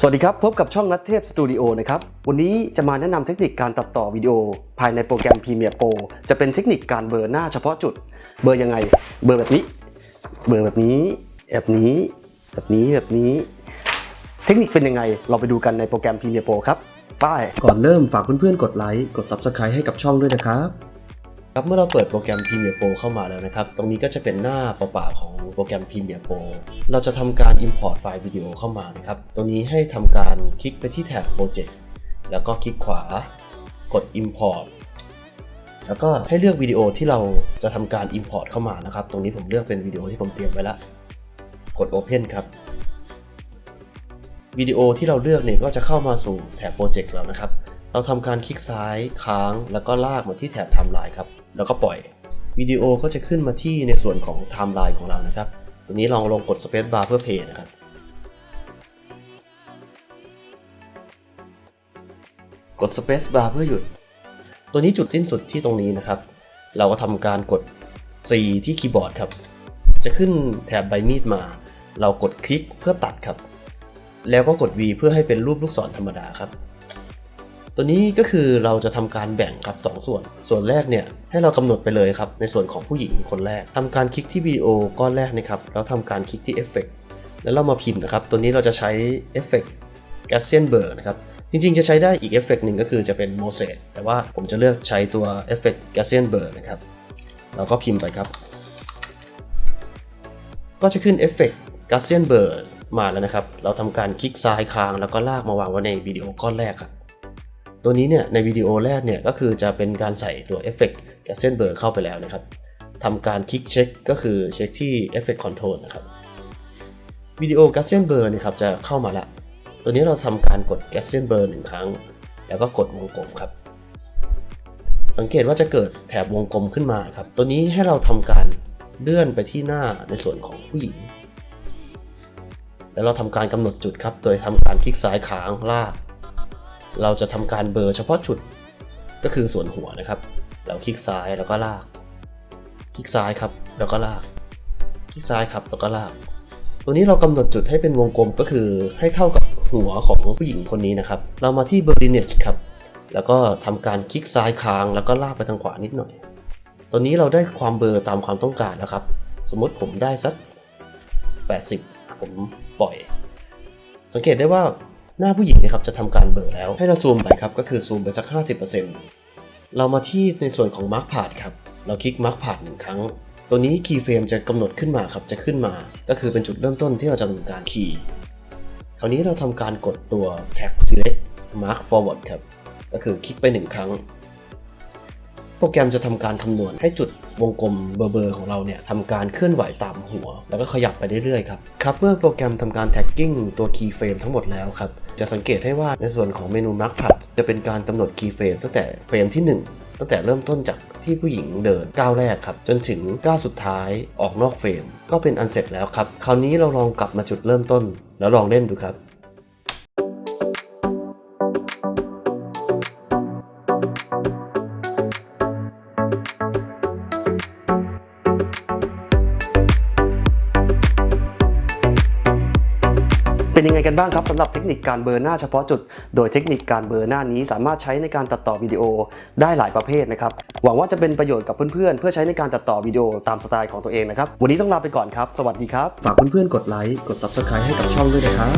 สวัสดีครับ พบกับช่องนัทเทพสตูดิโอนะครับ วันนี้จะมาแนะนำเทคนิคการตัดต่อวิดีโอ ภายในโปรแกรม Premiere Pro จะเป็นเทคนิคการเบลอหน้าเฉพาะจุด เบลอยังไง เบลอแบบนี้ เบลอแบบนี้ แบบนี้ แบบนี้ แบบนี้ เทคนิคเป็นยังไง เราไปดูกันในโปรแกรม Premiere Pro ครับ ไป้ายก่อนเริ่มฝากเพื่อนๆ กดไลค์ กด Subscribe ให้กับช่องด้วยนะครับ ครับเมื่อเราเปิดโปรแกรม Premiere Pro เข้ามาแล้วนะครับ ตรงนี้ก็จะเป็นหน้าเปล่าๆของโปรแกรม Premiere Pro เราจะทำการ Import ไฟล์วิดีโอเข้ามานะครับ ตรงนี้ให้ทำการคลิกไปที่แท็บ Project แล้วก็คลิกขวากด Import แล้วก็ให้เลือกวิดีโอที่เราจะทำการ Import เข้ามานะครับ ตรงนี้ผมเลือกเป็นวิดีโอที่ผมเตรียมไว้แล้วกด Open ครับวิดีโอที่เราเลือกเนี่ยก็จะเข้ามาสู่แท็บ Project เรานะครับ เราทำการคลิกซ้ายค้าง แล้วก็ลากมาที่แถบไทม์ไลน์ครับ แล้วก็ปล่อยวิดีโอก็จะขึ้นมาที่ในส่วนของไทม์ไลน์ของเรานะครับตัวนี้ลองลงกด Space Bar เพื่อเพย์นะครับกด Space Bar เพื่อหยุด ตัวนี้จุดสิ้นสุดที่ตรงนี้นะครับ เราก็ทำการกด C ที่คีย์บอร์ดครับ จะขึ้นแถบใบมีดมา เรากดคลิกเพื่อตัดครับ แล้วก็กด V เพื่อให้เป็นรูปลูกศรธรรมดาครับ ตัวนี้ก็คือเราจะทำการแบ่งครับสองส่วน ส่วนแรกเนี่ยให้เรากำหนดไปเลยครับในส่วนของผู้หญิงคนแรกทำการคลิกที่วิดีโอก้อนแรกนะครับแล้วทำการคลิกที่เอฟเฟกแล้วเรามาพิมพ์นะครับ ตัวนี้เราจะใช้เอฟเฟก g a s s i a n Blur นะครับจริงๆ จะใช้ได้อีกเอฟเฟกหนึ่งก็คือจะเป็น m o s e แต่ว่าผมจะเลือกใช้ตัวเอฟเฟก g a s s i a n Blur นะครับเราก็พิมพ์ไปครับ ก็จะขึ้นเอฟเฟก g a s s i a n Blur มาแล้วนะครับ เราทำการคลิกซ้ายค้างแล้วก็ลากมาวางไว้ในวิดีโอก้อนแรกครับ ตัวนี้เนี่ยในวิดีโอแรกเนี่ยก็คือจะเป็นการใส่ตัวเอฟเฟกต์แกสเซนเบอร์เข้าไปแล้วนะครับทำการคลิกเช็คก็คือเช็คที่ Effect Control นะครับวิดีโอ g a s s i a n Blur เนี่ยครับจะเข้ามาละ ตัวนี้เราทำการกด g a s s i a n Blur หนึ่งครั้ง แล้วก็กดวงกลมครับ สังเกตว่าจะเกิดแถบวงกลมขึ้นมาครับ ตัวนี้ให้เราทำการเลื่อนไปที่หน้าในส่วนของผู้หญิง แล้วเราทำการกำหนดจุดครับ โดยทำการคลิกซ้ายค้างลาก เราจะทำการเบลอเฉพาะจุดก็คือส่วนหัวนะครับ เราคลิกซ้ายแล้วก็ลาก คลิกซ้ายครับแล้วก็ลาก คลิกซ้ายครับแล้วก็ลาก ตัวนี้เรากำหนดจุดให้เป็นวงกลมก็คือให้เท่ากับหัวของผู้หญิงคนนี้นะครับ เรามาที่ b e r l i n e s ครับ แล้วก็ทำการคลิกซ้ายค้างแล้วก็ลากไปทางขวานิดหน่อย ตัวนี้เราได้ความเบลอตามความต้องการแล้วครับ สมมติผมได้สัก 80 ผมปล่อย สังเกตได้ว่า หน้าผู้หญิงนะครับจะทำการเบลอแล้ว ให้เราซูมไปครับก็คือซูมไปสัก 50%เรามาที่ในส่วนของมาร์คพาดครับเราคลิกมาร์คพาดหนึ่งครั้ง ตัวนี้คีย์เฟรมจะกำหนดขึ้นมาครับจะขึ้นมา ก็คือเป็นจุดเริ่มต้นที่เราจะทำการคีย์คราวนี้เราทำการกดตัวแท็ก select Mark Forward ครับก็คือคลิกไปหนึ่งครั้ง โปรแกรมจะทำการคำนวณให้จุดวงกลมเบอร์ของเราเนี่ยทำการเคลื่อนไหวตามหัว แล้วก็ขยับไปเรื่อยๆครับครับเมื่อโปรแกรมทำการ tagging ตัว key frame ทั้งหมดแล้วครับ จะสังเกตให้ว่าในส่วนของเมนู Mark p a t จะเป็นการกำหนด key frame ตั้งแต่เฟรมที่ 1ตั้งแต่เริ่มต้นจากที่ผู้หญิงเดินก้าวแรกครับ จนถึงก้าวสุดท้ายออกนอกเฟรม ก็เป็นอันเสร็จแล้วครับ คราวนี้เราลองกลับมาจุดเริ่มต้น แล้วลองเล่นดูครับ เป็นยังไงกันบ้างครับสำหรับเทคนิคการเบอร์หน้าเฉพาะจุด โดยเทคนิคการเบอร์หน้านี้สามารถใช้ในการตัดต่อวิดีโอได้หลายประเภทนะครับ หวังว่าจะเป็นประโยชน์กับเพื่อนๆ เพื่อใช้ในการตัดต่อวิดีโอตามสไตล์ของตัวเองนะครับ วันนี้ต้องลาไปก่อนครับ สวัสดีครับ ฝากเพื่อนๆ กดไลค์ กด Subscribe ให้กับช่องด้วยนะครับ